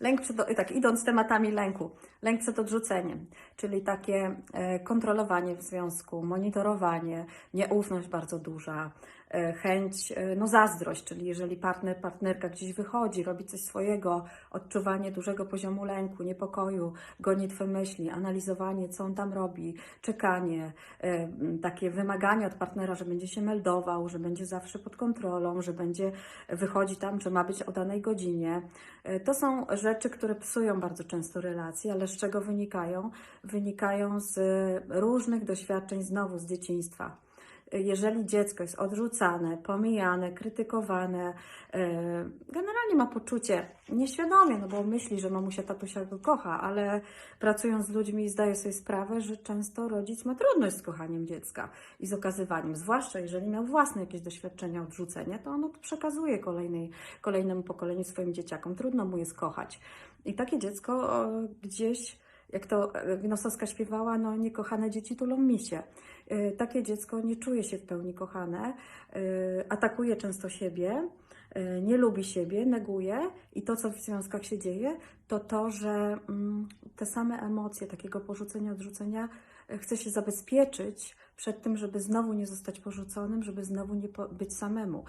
Lęk przed, tak, idąc tematami lęku. Lęk przed odrzuceniem, czyli takie e, kontrolowanie w związku, monitorowanie, nieufność bardzo duża, chęć, e, no zazdrość, czyli jeżeli partner, partnerka gdzieś wychodzi, robi coś swojego, odczuwanie dużego poziomu lęku, niepokoju, gonitwy myśli, analizowanie, co on tam robi, czekanie, e, takie wymagania od partnera, że będzie się meldował, że będzie zawsze pod kontrolą, że będzie wychodzi tam, że ma być o danej godzinie. E, To są rzeczy, które psują bardzo często relacje, ale z czego wynikają? Wynikają z różnych doświadczeń znowu z dzieciństwa. Jeżeli dziecko jest odrzucane, pomijane, krytykowane, e, generalnie ma poczucie nieświadomie, no bo myśli, że mamusia, tatusia go kocha, ale pracując z ludźmi zdaje sobie sprawę, że często rodzic ma trudność z kochaniem dziecka i z okazywaniem, zwłaszcza jeżeli miał własne jakieś doświadczenia odrzucenia, to ono przekazuje kolejnej, kolejnemu pokoleniu swoim dzieciakom. Trudno mu jest kochać. I takie dziecko e, gdzieś, jak to e, Gnosowska śpiewała, no niekochane dzieci tulą misie. E, Takie dziecko nie czuje się w pełni kochane, e, atakuje często siebie, e, nie lubi siebie, neguje i to, co w związkach się dzieje, to to, że mm, te same emocje takiego porzucenia, odrzucenia e, chce się zabezpieczyć przed tym, żeby znowu nie zostać porzuconym, żeby znowu nie być samemu.